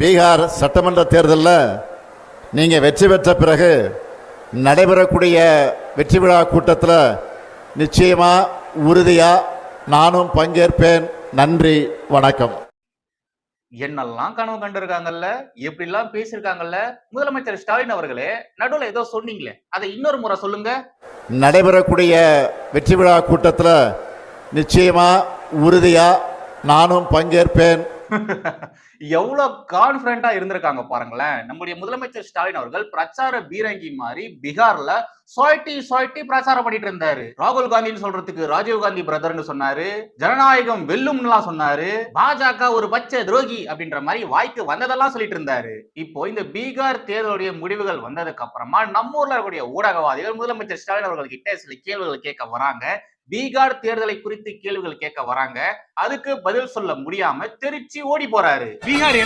பீகார் சட்டமன்ற தேர்தலில் நீங்கள் வெற்றி பெற்ற பிறகு நடைபெறக்கூடிய வெற்றி விழா கூட்டத்தில் நிச்சயமாக உறுதியாக நானும் பங்கேற்பேன். நன்றி வணக்கம். என்னெல்லாம் கனவு கண்டிருக்காங்கல்ல? எப்படிலாம் பேசியிருக்காங்கல்ல? முதலமைச்சர் ஸ்டாலின் அவர்களே நடுவுல ஏதோ சொன்னீங்களே அதை இன்னொரு முறை சொல்லுங்க. நடைபெறக்கூடிய வெற்றி விழா கூட்டத்தில் நிச்சயமாக உறுதியாக நானும் பங்கேற்பேன். எவ்வளவு கான்பிடண்டா இருந்திருக்காங்க பாருங்களேன். நம்முடைய முதலமைச்சர் ஸ்டாலின் அவர்கள் பிரச்சார பீரங்கி மாதிரி பீகார்ல சொயட்டி சொயட்டி பிரச்சாரம் பண்ணிட்டு இருந்தாரு. ராகுல் காந்தின்னு சொல்றதுக்கு ராஜீவ் காந்தி பிரதர்னு சொன்னாரு. ஜனநாயகம் வெல்லும்லாம் சொன்னாரு. பாஜக ஒரு பச்சை துரோகி அப்படின்ற மாதிரி வாய்க்கு வந்ததெல்லாம் சொல்லிட்டு இருந்தாரு. இப்போ இந்த பீகார் தேர்தலுடைய முடிவுகள் வந்ததுக்கு அப்புறமா நம்ம ஊர்ல இருக்கக்கூடிய ஊடகவாதிகள் முதலமைச்சர் ஸ்டாலின் அவர்கள் கிட்ட சில கேள்விகள் கேட்க வராங்க. பீகார் தேர்தலை குறித்து கேள்விகள் கேட்க வராங்க. அதுக்கு பதில் சொல்ல முடியாம தெரிச்சு ஓடி போறாரு. பீகார்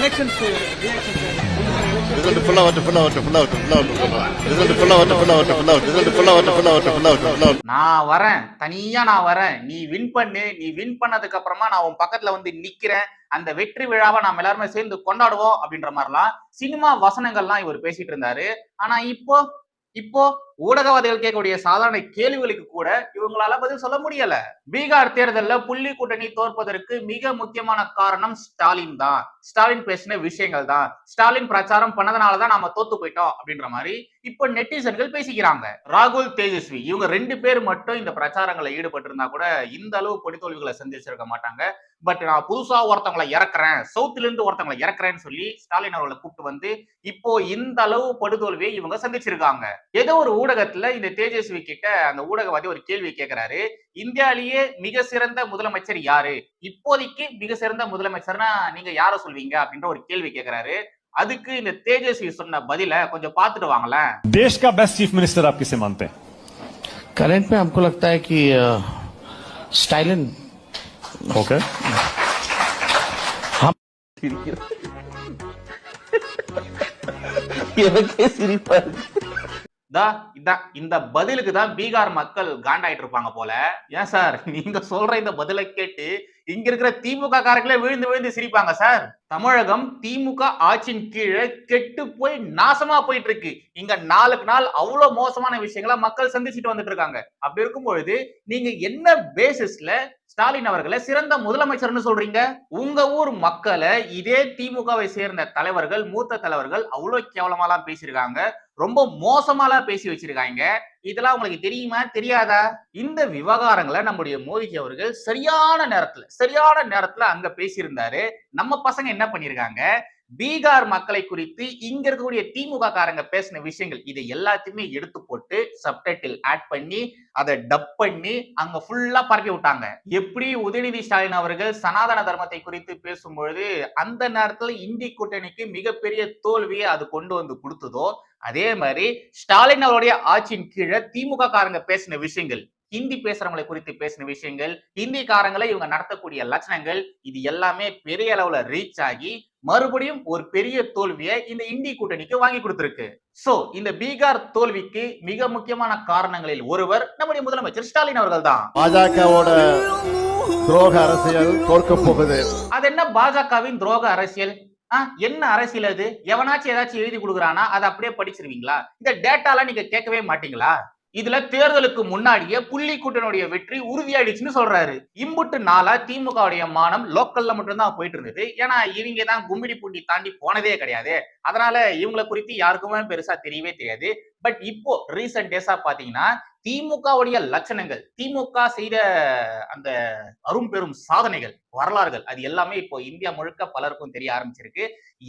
வரட்டும் நான் வரேன். தனியா நான் வரேன். நீ வின் பண்ணு. நீ வின் பண்ணதுக்கு அப்புறமா நான் உன் பக்கத்துல வந்து நிக்கிறேன். அந்த வெற்றி விழாவை நாம எல்லாருமே சேர்ந்து கொண்டாடுவோம் அப்படின்ற மாதிரிலாம் சினிமா வசனங்கள்லாம் இவர் பேசிட்டு இருந்தாரு. ஆனா இப்போ இப்போ ஊடகவாதிகள் கேட்கக்கூடிய சாதாரண கேள்விகளுக்கு கூட இவங்களால பதில் சொல்ல முடியல. பீகார் தேர்தலில் புள்ளி கூட்டணி தோற்பதற்கு மிக முக்கியமான காரணம் ஸ்டாலின் தான். ஸ்டாலின் பேசின விஷயங்கள் தான். ஸ்டாலின் பிரச்சாரம் பண்ணதுனாலதான் நாம தோத்து போயிட்டோம் அப்படின்ற மாதிரி இப்போ நெட்டிசன்கள் பேசிக்கிறாங்க. ராகுல் தேஜஸ்வி இவங்க ரெண்டு பேர் மட்டும் இந்த பிரச்சாரங்களை ஈடுபட்டு இருந்தா கூட இந்த அளவு பொடித்தோல்விகளை சந்திச்சிருக்க மாட்டாங்க. பட் நான் புதுசா ஒருத்தவங்களை இறக்குறேன் சவுத்துல இருந்து ஒருத்தவங்களை இறக்குறேன்னு சொல்லி ஸ்டாலின் அவர்களை கூப்பிட்டு வந்து இப்போ இந்த அளவு படுதோல்வியை இவங்க சந்திச்சிருக்காங்க. ஏதோ ஒரு ஊடகத்துல இந்த தேஜஸ்வி கிட்ட அந்த ஊடகவாதி ஒரு கேள்வி கேட்கிறாரு இந்தியாலேயே மிக சிறந்த முதலமைச்சர் யாரு இப்போதைக்கு மிக சிறந்த முதலமைச்சர்னா நீங்க யார சொல்வீங்க அப்படின்ற ஒரு கேள்வி கேட்கிறாரு அதுக்கு இந்த தேஜஸ்வி சொன்ன பதில கொஞ்சம் பார்த்துட்டு வாங்களேன் देश का बेस्ट चीफ मिनिस्टर आप किसे मानते हैं करंट में हमको लगता है कि अ, स्टाइलन ओके தா இதான் இந்த பதிலுக்கு தான் பீகார் மக்கள் காண்டாயிட்டு இருப்பாங்க போல. ஏன் சார்? நீங்க சொல்ற இந்த பதிலை கேட்டு இங்க இருக்கிற திமுக காரங்களே விழுந்து விழுந்து சிரிப்பாங்க சார். தமிழகம் திமுக ஆட்சியின் கீழே கெட்டு போய் நாசமா போயிட்டு இருக்கு இங்க நாளுக்கு நாள் அவ்வளவு மோசமான விஷயங்களை மக்கள் சந்திச்சுட்டு வந்துட்டு இருக்காங்க. அப்படி இருக்கும் பொழுது நீங்க என்ன பேசிஸ்ல ஸ்டாலின் அவர்களை சிறந்த முதலமைச்சர்னு சொல்றீங்க? உங்க ஊர் மக்களை இதே திமுகவை சேர்ந்த தலைவர்கள் மூத்த தலைவர்கள் அவ்வளவு கேவலமாலாம் பேசியிருக்காங்க. ரொம்ப மோசமாலாம் பேசி வச்சிருக்காங்க. இதெல்லாம் உங்களுக்கு தெரியுமா? தெரியாதா? இந்த விவகாரங்களை நம்முடைய மோடிஜி அவர்கள் சரியான நேரத்துல சரியான நேரத்துல அங்க பேசியிருந்தாரு. நம்ம பசங்க என்ன பண்ணிருக்காங்க? பீகார் மக்களை குறித்து இங்க இருக்கக்கூடிய திமுக காரங்க பேசின விஷயங்கள் இதை எல்லாத்தையுமே எடுத்து போட்டு சப்டைட்டில் ஆட் பண்ணி அதை டப் பண்ணி அங்க ஃபுல்லா பரப்பி விட்டாங்க. எப்படி உதயநிதி ஸ்டாலின் அவர்கள் சனாதன தர்மத்தை குறித்து பேசும்பொழுது அந்த நேரத்துல இந்தி கூட்டணிக்கு மிகப்பெரிய தோல்வியை அது கொண்டு வந்து கொடுத்ததோ அதே மாதிரி ஸ்டாலின் அவருடைய ஆட்சியின் கீழே திமுக காரங்க பேசின விஷயங்கள் ஹிந்தி பேசுறவங்களை குறித்து பேசின விஷயங்கள் ஹிந்திக்காரங்களை இவங்க நடத்தக்கூடிய லட்சணங்கள் இது எல்லாமே பெரிய அளவுல ரீச் ஆகி மறுபடியும் ஒரு பெரிய தோல்வியை இந்த இந்தி கூட்டணிக்கு வாங்கி கொடுத்திருக்கு. சோ இந்த பீகார் தோல்விக்கு மிக முக்கியமான காரணங்களில் ஒருவர் நம்முடைய முதலமைச்சர் ஸ்டாலின் அவர்கள் தான். பாஜகவோட துரோக அரசியல் தோற்கப் போகுது. அது என்ன பாஜகவின் துரோக அரசியல்? என்ன அரசியல் அது? எவனாச்சும் ஏதாச்சும் எழுதி கொடுக்குறானா? அதை அப்படியே படிச்சிருவீங்களா? இந்த டேட்டாலாம் நீங்க கேட்கவே மாட்டீங்களா? இதுல தேர்தலுக்கு முன்னாடியே புள்ளி கூட்டனுடைய வெற்றி உறுதியாயிடுச்சுன்னு சொல்றாரு. இம்புட்டு நாளா திமுகவுடைய மானம் லோக்கல்ல மட்டும்தான் போயிட்டு இருந்தது. ஏன்னா இவங்க தான் கும்மிடி பூண்டி தாண்டி போனதே கிடையாது. அதனால இவங்களை குறித்து யாருக்குமே பெருசா தெரியவே தெரியாது. பட் இப்போ ரீசெண்ட் டேஸா பாத்தீங்கன்னா திமுகவுடைய லட்சணங்கள் திமுக செய்த அந்த அரும் பெரும் சாதனைகள் வரலாறுகள் அது எல்லாமே இப்போ இந்தியா முழுக்க பலருக்கும் தெரிய ஆரம்பிச்சிருக்கு.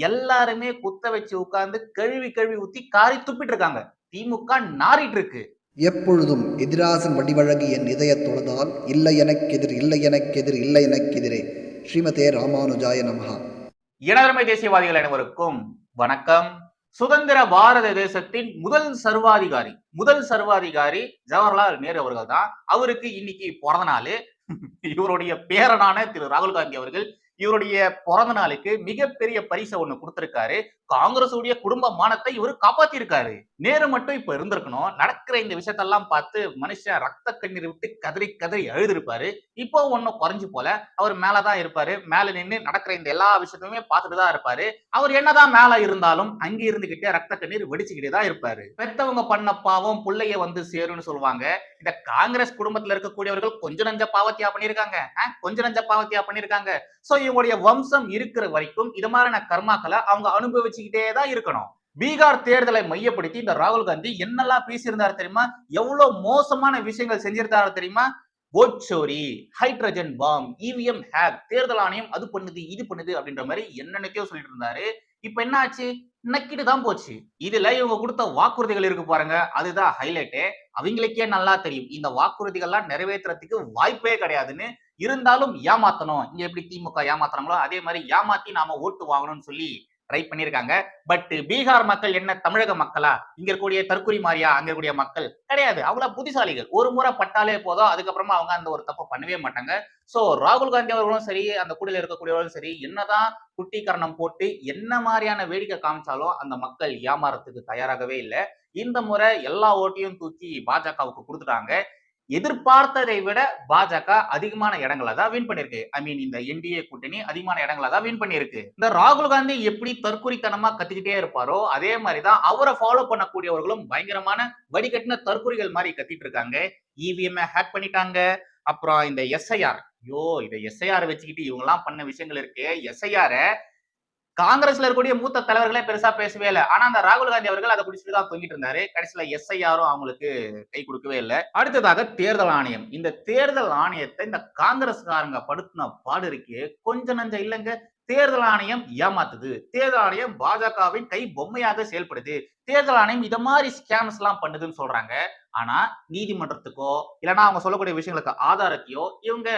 எல்லாருமே குத்த வச்சு உட்கார்ந்து கழுவி கழுவி ஊத்தி காரி துப்பிட்டு இருக்காங்க. திமுக நாரிட்டு இருக்கு. எப்பொழுதும் எதிராசன் வடிவழகு என் இதயத் தொழுதால் இல்லை எனக்கெதிர் இல்லை எனக்கெதிர் இல்லை எனக்கெதிரே ஸ்ரீமதே ராமானுஜாய நமகா இனதர்மை தேசியவாதிகள் அனைவருக்கும் வணக்கம். சுதந்திர பாரத தேசத்தின் முதல் சர்வாதிகாரி முதல் சர்வாதிகாரி ஜவஹர்லால் நேரு அவர்கள் தான். அவருக்கு இன்னைக்கு பிறந்த நாள். இவருடைய பேரனான திரு ராகுல் காந்தி அவர்கள் இவருடைய பிறந்த நாளுக்கு மிகப்பெரிய பரிசை ஒண்ணு கொடுத்திருக்காரு. காங்கிரஸ் உடைய குடும்ப மானத்தை இவரு காப்பாத்திருக்காரு. நேரு மட்டும் இப்ப இருந்திருக்கணும். நடக்கிற இந்த விஷயத்தெல்லாம் பார்த்து மனுஷன் ரத்த கண்ணீர் விட்டு கதறி கதறி எழுதிருப்பாரு இப்போ ஒன்னும் குறைஞ்சு போல அவர் மேலதான் இருப்பாரு. மேல நின்னு நடக்கிற இந்த எல்லா விஷயத்தையுமே பார்த்துட்டு தான் இருப்பாரு. அவர் என்னதான் மேல இருந்தாலும் அங்க இருந்துகிட்டே ரத்த கண்ணீர் வெடிச்சுக்கிட்டே தான் இருப்பாரு. பெத்தவங்க பண்ண பாவம் பிள்ளைய வந்து சேரும்னு சொல்லுவாங்க. இந்த காங்கிரஸ் குடும்பத்துல இருக்கக்கூடியவர்கள் கொஞ்சம் நஞ்ச பாவத்தியா பண்ணிருக்காங்க கொஞ்ச நஞ்ச பாவத்தியா பண்ணிருக்காங்க சோ இவங்களுடைய வம்சம் இருக்கிற வரைக்கும் இது மாதிரியான கர்மாக்களை அவங்க அனுபவிச்சு அனுபவிச்சுக்கிட்டே தான் இருக்கணும். பீகார் தேர்தலை மையப்படுத்தி இந்த ராகுல் காந்தி என்னெல்லாம் பேசியிருந்தாரு தெரியுமா? எவ்வளவு மோசமான விஷயங்கள் செஞ்சிருந்தாரு தெரியுமா? ஓட் சோரி ஹைட்ரஜன் பாம் இவிஎம் ஹேக் தேர்தல் ஆணையம் அது பண்ணுது இது பண்ணுது அப்படின்ற மாதிரி என்னென்னத்தையோ சொல்லிட்டு இருந்தாரு. இப்ப என்ன ஆச்சு? நக்கிட்டு தான் போச்சு. இதுல இவங்க கொடுத்த வாக்குறுதிகள் இருக்கு பாருங்க. அதுதான் ஹைலைட்டே அவங்களுக்கே நல்லா தெரியும். இந்த வாக்குறுதிகள்லாம் நிறைவேற்றுறதுக்கு வாய்ப்பே கிடையாதுன்னு இருந்தாலும் ஏமாத்தணும். இங்க எப்படி திமுக ஏமாத்துறாங்களோ அதே மாதிரி ஏமாத்தி நாம ஓட்டு வாங்கணும்னு சொல்லி ட்ரை பண்ணியிருக்காங்க பட் பீகார் மக்கள் என்ன? தமிழக மக்களா? இங்க இருக்கக்கூடிய தற்குறி மாறியா அங்க இருக்கக்கூடிய மக்கள்? கிடையாது. அவங்கள புத்திசாலிகள். ஒரு முறை பட்டாலே போதும். அதுக்கப்புறமா அவங்க அந்த ஒரு தப்பை பண்ணவே மாட்டாங்க. சோ ராகுல் காந்தி அவர்களும் சரி அந்த கூடையில இருக்கக்கூடியவர்களும் சரி என்னதான் குட்டிக்கரணம் போட்டு என்ன மாதிரியான வேடிக்கை காமிச்சாலும் அந்த மக்கள் ஏமாறத்துக்கு தயாராகவே இல்லை. இந்த முறை எல்லா ஓட்டையும் தூக்கி பாஜகவுக்கு கொடுத்துட்டாங்க. எதிர்பார்த்ததை விட பாஜக அதிகமான இடங்களை தான் வின் பண்ணிருக்கு ஐ மீன் இந்த என்டிஏ கூட்டணி அதிகமான இடங்களை தான் வின் பண்ணிருக்கு இந்த ராகுல் காந்தி எப்படி தற்குறித்தனமா கத்திக்கிட்டே இருப்பாரோ அதே மாதிரி தான் அவரை ஃபாலோ பண்ணக்கூடியவர்களும் பயங்கரமான வடிகட்டின தற்குறிகள் மாதிரி கத்திட்டு இருக்காங்க இவிஎம் ஹேக் பண்ணிட்டாங்க. அப்புறம் இந்த எஸ்ஐஆர் ஐயோ இந்த எஸ்ஐஆர் வச்சுக்கிட்டு இவங்க எல்லாம் பண்ண விஷயங்கள் இருக்கு. எஸ்ஐஆரை காங்கிரஸ்ல இருக்கக்கூடிய மூத்த தலைவர்களே பெருசா பேசவே இல்லை. ஆனா அந்த ராகுல் காந்தி அவர்கள் அதை பிடிச்சிட்டு தான் தொங்கிட்டு இருந்தாரு. கடைசியில எஸ்ஐஆரும் அவங்களுக்கு கை கொடுக்கவே இல்லை. அடுத்ததாக தேர்தல் ஆணையம். இந்த தேர்தல் ஆணையத்தை இந்த காங்கிரஸ்காரங்க படுத்தின பாடு இருக்கே. கொஞ்சம் நஞ்சம் இல்லைங்க. தேர்தல் ஆணையம் ஏமாத்துது. தேர்தல் ஆணையம் பாஜகவின் கை பொம்மையாக செயல்படுது. தேர்தல் ஆணையம் இதை மாதிரி ஸ்கேம்ஸ் எல்லாம் பண்ணுதுன்னு சொல்றாங்க. ஆனா நீதிமன்றத்துக்கோ இல்லைன்னா அவங்க சொல்லக்கூடிய விஷயங்களுக்கு ஆதாரத்தையோ இவங்க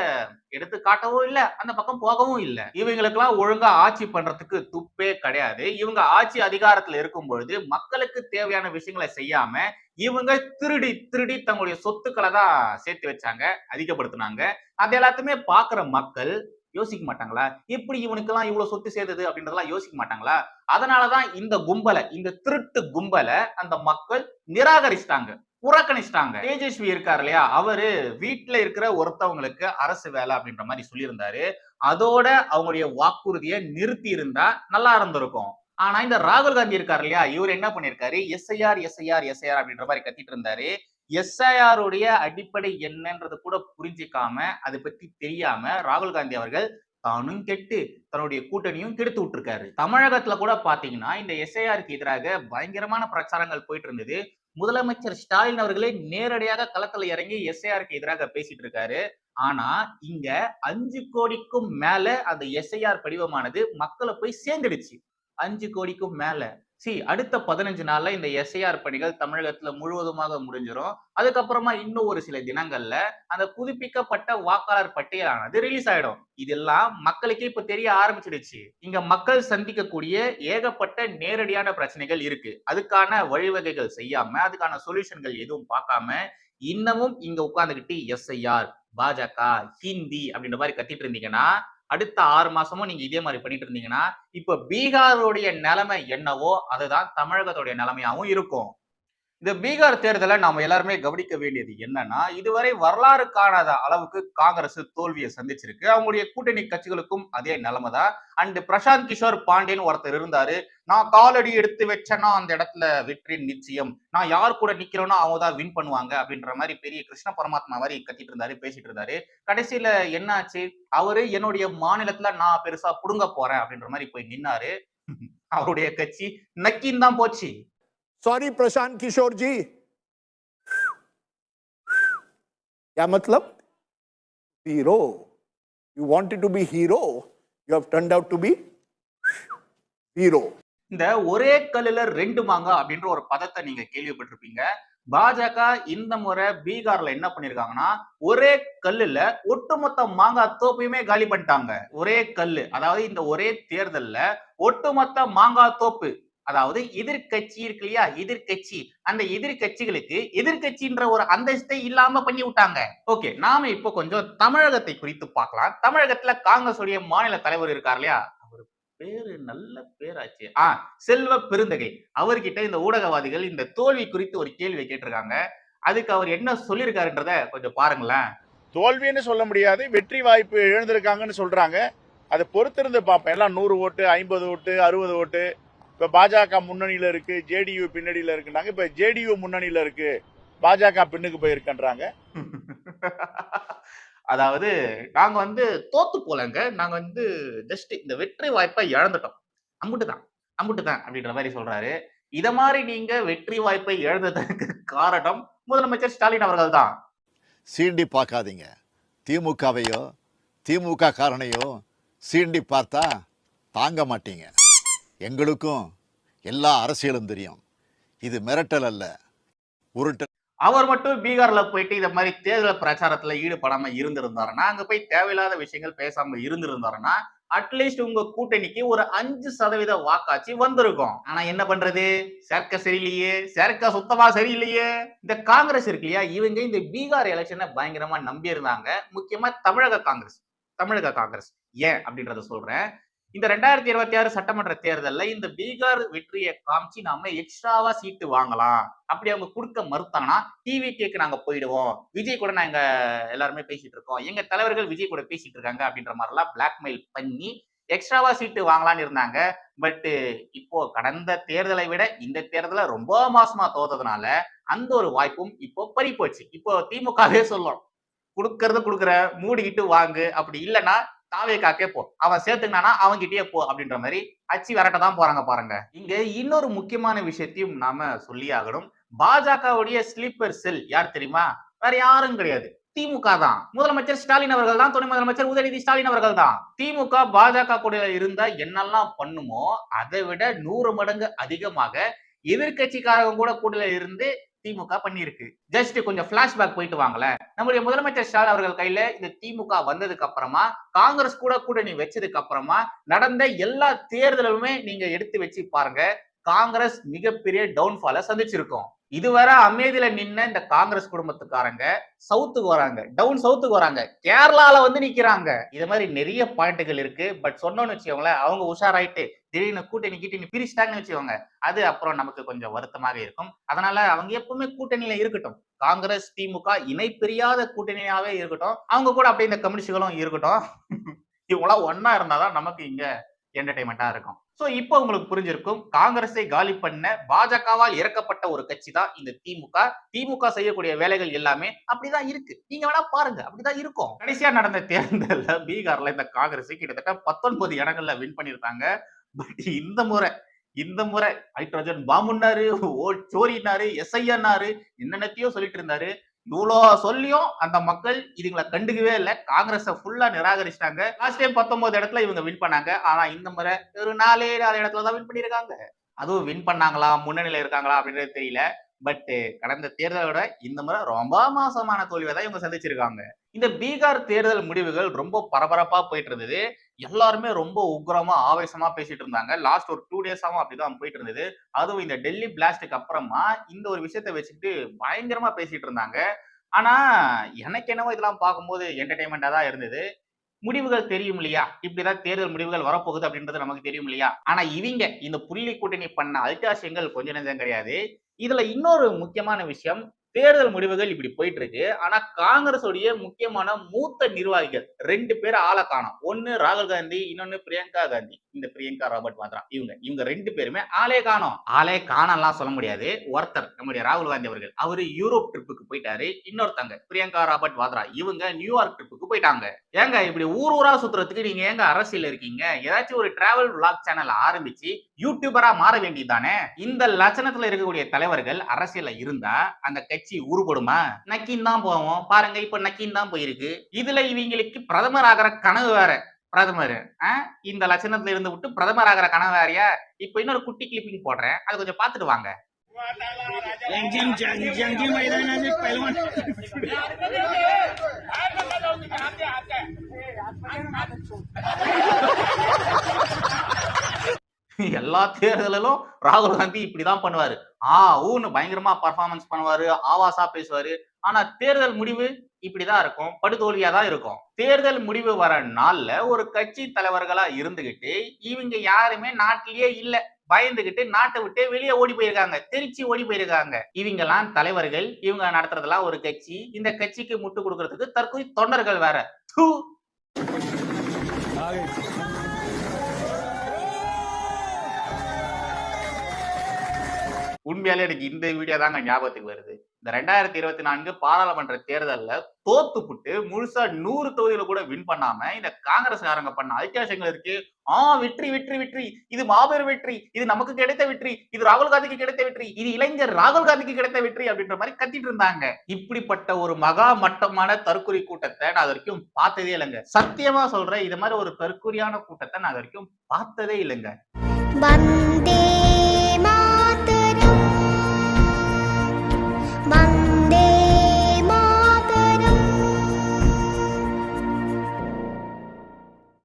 எடுத்து காட்டவும் இல்ல அந்த பக்கம் போகவும் இல்லை. இவங்களுக்கெல்லாம் ஒழுங்கா ஆட்சி பண்றதுக்கு துப்பே கிடையாது. இவங்க ஆட்சி அதிகாரத்துல இருக்கும் பொழுது மக்களுக்கு தேவையான விஷயங்களை செய்யாம இவங்க திருடி திருடி தங்களுடைய சொத்துக்களை தான் சேர்த்து வச்சாங்க அதிகப்படுத்தினாங்க. அது எல்லாத்தையுமே பாக்குற மக்கள் யோசிக்க மாட்டாங்களா? எப்படி இவனுக்கெல்லாம் இவ்வளவு சொத்து சேர்ந்தது அப்படின்றதெல்லாம் யோசிக்க மாட்டாங்களா? அதனாலதான் இந்த கும்பலை இந்த திருட்டு கும்பலை அந்த மக்கள் நிராகரிச்சிட்டாங்க புறக்கணிச்சிட்டாங்க. தேஜஸ்வி இருக்காரு இல்லையா? அவரு வீட்டுல இருக்கிற ஒருத்தவங்களுக்கு அரசு வேலை அப்படின்ற மாதிரி சொல்லியிருந்தாரு. அதோட அவங்களுடைய வாக்குறுதியை நிறுத்தி இருந்தா நல்லா இருந்திருக்கும். ஆனா இந்த ராகுல் காந்தி இருக்காரு இல்லையா? இவர் என்ன பண்ணிருக்காரு எஸ்ஐஆர் எஸ்ஐஆர் எஸ்ஐஆர் அப்படின்ற மாதிரி கத்திட்டு இருந்தாரு. எஸ்ஐஆருடைய அடிப்படை என்னன்றது கூட புரிஞ்சிக்காம அதை பத்தி தெரியாம ராகுல் காந்தி அவர்கள் தானும் கெட்டு தன்னுடைய கூட்டணியும் கெடுத்து விட்டுருக்காரு. தமிழகத்துல கூட பாத்தீங்கன்னா இந்த எஸ்ஐஆருக்கு எதிராக பயங்கரமான பிரச்சாரங்கள் போயிட்டு இருந்தது முதலமைச்சர் ஸ்டாலின் அவர்களே நேரடியாக களத்துல இறங்கி எஸ்ஐஆருக்கு எதிராக பேசிட்டு இருக்காரு ஆனா இங்க அஞ்சு கோடிக்கும் மேல அந்த எஸ்ஐஆர் படிவமானது மக்களை போய் சேர்ந்துடுச்சு. அஞ்சு கோடிக்கும் மேல. சி அடுத்த பதினஞ்சு நாள்ல இந்த எஸ்ஐஆர் பணிகள் தமிழகத்துல முழுவதுமாக முடிஞ்சிடும் அதுக்கப்புறமா இன்னும் ஒரு சில தினங்கள்ல அந்த புதுப்பிக்கப்பட்ட வாக்காளர் பட்டியலானது ரிலீஸ் ஆயிடும். இதெல்லாம் மக்களுக்கே இப்ப தெரிய ஆரம்பிச்சிடுச்சு. இங்க மக்கள் சந்திக்கக்கூடிய ஏகப்பட்ட நேரடியான பிரச்சனைகள் இருக்கு. அதுக்கான வழிவகைகள் செய்யாம அதுக்கான சொல்யூஷன்கள் எதுவும் பார்க்காம இன்னமும் இங்க உட்கார்ந்துகிட்டு எஸ்ஐஆர் பாஜக ஹிந்தி அப்படின்ற மாதிரி கத்திட்டு இருந்தீங்கன்னா அடுத்த ஆறு மாசமும் நீங்க இதே மாதிரி பண்ணிட்டு இருந்தீங்கன்னா இப்ப பீகாருடைய நிலைமை என்னவோ அதுதான் தமிழகத்துடைய நிலைமையாவும் இருக்கும். இந்த பீகார் தேர்தலை நாம எல்லாருமே கவனிக்க வேண்டியது என்னன்னா இதுவரை வரலாறு காணாத அளவுக்கு காங்கிரஸ் தோல்வியை சந்திச்சிருக்கு. அவங்களுடைய கூட்டணி கட்சிகளுக்கும் அதே நிலைமை தான் அண்ட் பிரசாந்த் கிஷோர் பாண்டேன்னு ஒருத்தர் இருந்தாரு. நான் காலடி எடுத்து வச்சேன்னா அந்த இடத்துல வெற்றி நிச்சயம். நான் யார் கூட நிக்கிறேனோ அவங்க தான் வின் பண்ணுவாங்க அப்படின்ற மாதிரி பெரிய கிருஷ்ண பரமாத்மா மாதிரி கத்திட்டு இருந்தாரு பேசிட்டு இருந்தாரு. கடைசியில என்னாச்சு? அவரு என்னுடைய மாநிலத்துல நான் பெருசா புடுங்க போறேன் அப்படின்ற மாதிரி போய் நின்னாரு. அவருடைய கட்சி நக்கின்னு தான் போச்சு. सॉरी प्रशांत किशोर जी क्या मतलब hero you wanted to be hero you have turned out to be hero இந்த ஒரே கல்லுல ரெண்டு மாங்கா அப்படின்ற ஒரு பதத்தை நீங்க கேள்விப்பட்டிருப்பீங்க பாஜக இந்த முறை பீகார்ல என்ன பண்ணிருக்காங்கன்னா ஒரே கல்லுல ஒட்டுமொத்த மாங்காய் தோப்பையுமே காலி பண்ணிட்டாங்க ஒரே கல்லு அதாவது இந்த ஒரே தேர்தல்ல ஒட்டுமொத்த மாங்காய் தோப்பு அதாவது எதிர்க்கட்சி இருக்கு இல்லையா? எதிர்க்கட்சி. அந்த எதிர்க்கட்சிகளுக்கு எதிர்க்கட்சின்ற ஒரு அந்தஸ்தை இல்லாம பண்ணி விட்டாங்க. ஓகே நாம இப்போ கொஞ்சம் தமிழகத்தை குறித்து பார்க்கலாம். தமிழகத்துல காங்கிரஸ் உடைய மாநில தலைவர் இருக்கார் இல்லையா? அவர் பேரு நல்ல பேராச்சு. ஆ செல்வ பெருந்தகை. அவர்கிட்ட இந்த ஊடகவாதிகள் இந்த தோல்வி குறித்து ஒரு கேள்வி கேட்டிருக்காங்க. அதுக்கு அவர் என்ன சொல்லியிருக்காருன்றத கொஞ்சம் பாருங்களேன். தோல்வின்னு சொல்ல முடியாது. வெற்றி வாய்ப்பு எழுந்திருக்காங்கன்னு சொல்றாங்க. அதை பொறுத்திருந்து பார்ப்பேன் எல்லாம் நூறு ஓட்டு ஐம்பது ஓட்டு அறுபது ஓட்டு. இப்ப பாஜக முன்னணியில இருக்கு ஜேடியு பின்னணியில இருக்குன்னாங்க இப்ப ஜேடியு முன்னணியில இருக்கு பாஜக பின்னுக்கு போயிருக்கன்றாங்க. அதாவது நாங்க வந்து தோத்து போலங்க. நாங்க வந்து ஜஸ்ட் இந்த வெற்றி வாய்ப்பை இழந்துட்டோம். அம்புட்டு தான் அம்புட்டு தான் அப்படின்ற மாதிரி சொல்றாரு. இத மாதிரி நீங்க வெற்றி வாய்ப்பை இழந்ததற்கு காரணம் முதலமைச்சர் ஸ்டாலின் அவர்கள் தான். சீண்டி பார்க்காதீங்க. திமுகவையோ திமுக காரனையோ சீண்டி பார்த்தா தாங்க மாட்டீங்க. எங்களுக்கும் எல்லா அரசியலும் தெரியும். இது மிரட்டல் அல்ல உருட்டல். அவர் மட்டும் பீகார்ல போயிட்டு இந்த மாதிரி தேர்தல் பிரச்சாரத்துல ஈடுபடாம இருந்திருந்தாருன்னா அங்க போய் தேவையில்லாத விஷயங்கள் பேசாம இருந்திருந்தாருன்னா அட்லீஸ்ட் உங்க கூட்டணிக்கு ஒரு அஞ்சு சதவீத வாக்காட்சி வந்திருக்கும். ஆனா என்ன பண்றது? சேர்க்க சரியில்லையே சேர்க்க சுத்தமா சரியில்லையே. இந்த காங்கிரஸ் இருக்கு இல்லையா இவங்க இந்த பீகார் எலெக்ஷனை பயங்கரமா நம்பி இருந்தாங்க முக்கியமா தமிழக காங்கிரஸ் தமிழக காங்கிரஸ். ஏன் அப்படின்றத சொல்றேன். இந்த ரெண்டாயிரத்தி இருபத்தி ஆறு சட்டமன்ற தேர்தலில் இந்த பீகார் வெற்றியை காமிச்சு நாம எக்ஸ்ட்ராவா சீட்டு வாங்கலாம். அப்படி அவங்க கொடுக்க மறுத்தாங்கன்னா டிவி கேக்கு நாங்க போயிடுவோம். விஜய் கூட நாங்க எல்லாருமே பேசிட்டு இருக்கோம். எங்க தலைவர்கள் விஜய் கூட பேசிட்டு இருக்காங்க அப்படின்ற மாதிரிலாம் பிளாக்மெயில் பண்ணி எக்ஸ்ட்ராவா சீட்டு வாங்கலாம்னு இருந்தாங்க. பட் இப்போ கடந்த தேர்தலை விட இந்த தேர்தலை ரொம்ப மாசமா தோத்ததுனால அந்த ஒரு வாய்ப்பும் இப்போ பறி போச்சு இப்போ திமுகவே சொல்லும் கொடுக்கறத கொடுக்குற மூடிக்கிட்டு வாங்கு. அப்படி இல்லைன்னா தாவேக்காக்கே போ. அவன் சேர்த்துக்கினானா அவன்கிட்டயே போ அப்படின்ற மாதிரி அச்சு விரட்ட தான் போறாங்க பாருங்க. இங்க இன்னொரு முக்கியமான விஷயத்தையும் நாம சொல்லி ஆகணும். பாஜகவுடைய ஸ்லீப்பர் செல் யார் தெரியுமா? வேற யாரும் கிடையாது. திமுக தான். முதலமைச்சர் ஸ்டாலின் அவர்கள் தான். துணை முதலமைச்சர் உதயநிதி ஸ்டாலின் அவர்கள் தான். திமுக பாஜக கூட இருந்தா என்னெல்லாம் பண்ணுமோ அதை விட நூறு மடங்கு அதிகமாக எதிர்கட்சிக்காரங்க கூட கூட இருந்து திமுக பண்ணியிருக்கு. ஜஸ்ட் கொஞ்சம் பிளாஷ்பேக் போயிட்டு வாங்கல நம்முடைய முதலமைச்சர் ஸ்டாலின் அவர்கள் கையில இந்த திமுக வந்ததுக்கு அப்புறமா காங்கிரஸ் கூட கூட்டணி வச்சதுக்கு அப்புறமா நடந்த எல்லா தேர்தலுமே நீங்க எடுத்து வச்சு பாருங்க காங்கிரஸ் மிகப்பெரிய டவுன்ஃபால சந்திச்சிருக்கோம். இதுவரை அமைதியில நின்ன இந்த காங்கிரஸ் குடும்பத்துக்காரங்க சவுத்துக்கு வராங்க. டவுன் சவுத்துக்கு வராங்க. கேரளால வந்து நிக்கிறாங்க. இது மாதிரி நிறைய பாயிண்ட்டுகள் இருக்கு. பட் சொன்னோன்னு வச்சுக்கோங்களேன் அவங்க உஷாராயிட்டு திடீர்னு கூட்டணி கீட்டணி பிரிச்சிட்டாங்கன்னு வச்சுக்கோங்க. அது அப்புறம் நமக்கு கொஞ்சம் வருத்தமாக இருக்கும். அதனால அவங்க எப்பவுமே கூட்டணியில இருக்கட்டும். காங்கிரஸ் திமுக இணை பிரியாத கூட்டணியாவே இருக்கட்டும். அவங்க கூட அப்படியே இந்த கம்யூனிஸ்டுகளும் இருக்கட்டும். இவங்களாம் ஒன்னா இருந்தாதான் நமக்கு இங்க என்டர்டைன்மெண்டா இருக்கும். சோ இப்போ உங்களுக்கு புரிஞ்சிருக்கும். காங்கிரஸை காலி பண்ண பாஜகவால் இறக்கப்பட்ட ஒரு கட்சி தான் இந்த திமுக. திமுக செய்யக்கூடிய வேலைகள் எல்லாமே அப்படிதான் இருக்கு. நீங்க வேணா பாருங்க. அப்படிதான் இருக்கும். கடைசியா நடந்த தேர்தல்ல பீகார்ல இந்த காங்கிரஸ் கிட்டத்தட்ட பத்தொன்பது இடங்கள்ல வின் பண்ணியிருக்காங்க. பட் இந்த முறை இந்த முறை ஹைட்ரஜன் பாம்புன்னாரு ஓ சோரினாரு எஸ்ஐயன்னாரு என்னென்னத்தையோ சொல்லிட்டு இருந்தாரு. இவ்வளோ சொல்லியும் அந்த மக்கள் இதுங்களை கண்டுக்கவே இல்லை. காங்கிரஸை ஃபுல்லா நிராகரிச்சிட்டாங்க. லாஸ்ட் டைம் பத்தொன்பது இடத்துல இவங்க வின் பண்ணாங்க. ஆனா இந்த முறை ஒரு நாலே நாலு இடத்துல தான் வின் பண்ணியிருக்காங்க. அதுவும் வின் பண்ணாங்களா? முன்னணியில இருக்காங்களா? அப்படின்றது தெரியல. பட் கடந்த தேர்தலை விட இந்த முறை ரொம்ப மோசமான தோல்வியை தான் இவங்க சந்திச்சிருக்காங்க. இந்த பீகார் தேர்தல் முடிவுகள் ரொம்ப பரபரப்பா போயிட்டு இருந்தது. எல்லாருமே ரொம்ப உக்ரமா ஆவேசமா பேசிட்டு இருந்தாங்க. லாஸ்ட் ஒரு டூ டேஸாவும் அப்படிதான் போயிட்டு இருந்தது. அதுவும் இந்த டெல்லி பிளாஸ்டுக்கு அப்புறமா இந்த ஒரு விஷயத்த வச்சுக்கிட்டு பயங்கரமா பேசிட்டு இருந்தாங்க. ஆனா எனக்கு என்னவோ இதெல்லாம் பார்க்கும்போது என்டர்டைன்மெண்டா தான் இருந்தது. முடிவுகள் தெரியும் இல்லையா? இப்படிதான் தேர்தல் முடிவுகள் வரப்போகுது அப்படின்றது நமக்கு தெரியும் இல்லையா? ஆனா இவங்க இந்த புள்ளி கூட்டணி பண்ண அல்டாசியங்கள் கொஞ்ச நெஞ்சம் கிடையாது. இதுல இன்னொரு முக்கியமான விஷயம் தேர்தல் முடிவுகள் இப்படி போயிட்டு இருக்கு ஆனா காங்கிரஸுடைய முக்கியமான மூத்த நிர்வாகிகள் ரெண்டு பேர் ஆளை காணும். ஒன்னு ராகுல் காந்தி இன்னொன்னு பிரியங்கா காந்தி. இந்த பிரியங்கா ராபர்ட் வாத்ரா இவங்க இவங்க ரெண்டு பேருமே ஆளே காணோம். ஆளே காணலாம் சொல்ல முடியாது. ஒருத்தர் நம்முடைய ராகுல் காந்தி அவர்கள். அவரு யூரோப் ட்ரிப்புக்கு போயிட்டாரு. இன்னொருத்தங்க பிரியங்கா ராபர்ட் வாத்ரா இவங்க நியூயார்க் ட்ரிப்புக்கு போயிட்டாங்க. ஏங்க இப்படி ஊர் ஊரா சுத்துறதுக்கு நீங்க ஏங்க அரசியல் இருக்கீங்க? ஏதாச்சும் ஒரு டிராவல் விளாக் சேனல் ஆரம்பிச்சு யூடியூபரா மாற வேண்டியதானே இந்த லட்சணத்துல இருக்கக்கூடிய தலைவர்கள் அரசியல்ல இருந்தா அந்த கட்சி உருப்படுமா நக்கின் தான் போவோம் பாருங்க இப்ப நக்கின் தான் போயிருக்கு இதுல இவங்களுக்கு பிரதமர் ஆகிற கனவு வேற பிரதமர் இந்த லட்சணத்துல இருந்து விட்டு பிரதமர் ஆகிற கனவு வேறையா இப்ப இன்னொரு குட்டி கிளிப்பிங் போடுறேன் அதை கொஞ்சம் பாத்துட்டு வாங்க எல்லா தேர்தலிலும் ராகுல் காந்தி இப்படிதான் பண்ணுவாரு. ஆ ஊன்னு பயங்கரமா பர்ஃபார்மன்ஸ் பண்ணுவாரு ஆவாசா பேசுவாரு. ஆனா தேர்தல் முடிவு இப்படிதான் இருக்கும் படுதோல்வியா தான் இருக்கும். தேர்தல் முடிவு வர நாள்ல ஒரு கட்சி தலைவர்களா இருந்துகிட்டு இவங்க யாருமே நாட்டிலேயே இல்ல. பயந்துகிட்டு நாட்டை விட்டு வெளியே ஓடி போயிருக்காங்க திருச்சி ஓடி போயிருக்காங்க. இவங்க எல்லாம் தலைவர்கள் இவங்க நடத்துறதெல்லாம் ஒரு கட்சி. இந்த கட்சிக்கு முட்டு கொடுக்கறதுக்கு தற்கொலை தொண்டர்கள் வேற. உண்மையாலே எனக்கு இந்த வீடியோ தாங்க ஞாபகத்துக்கு வருது. இந்த ரெண்டாயிரத்தி இருபத்தி நான்கு பாராளுமன்ற தேர்தல்ல தோத்துப்புட்டு முழுசா நூறு தொகுதியில கூட வின் பண்ணாம இந்த காங்கிரஸ்காரங்க பண்ண அத்தியாவசியங்கள் இருக்கு. ஆ வெற்றி வெற்றி வெற்றி. இது மாபெரும் வெற்றி. இது நமக்கு கிடைத்த வெற்றி. இது ராகுல் காந்திக்கு கிடைத்த வெற்றி. இது இளைஞர் ராகுல் காந்திக்கு கிடைத்த வெற்றி அப்படின்ற மாதிரி கத்திட்டு இருந்தாங்க. இப்படிப்பட்ட ஒரு மகா மட்டமான தற்கொலை கூட்டத்தை நான் அது வரைக்கும் பார்த்ததே இல்லைங்க. சத்தியமா சொல்றேன் இது மாதிரி ஒரு தற்கொலையான கூட்டத்தை நான் அது வரைக்கும் பார்த்ததே இல்லைங்க. வந்தே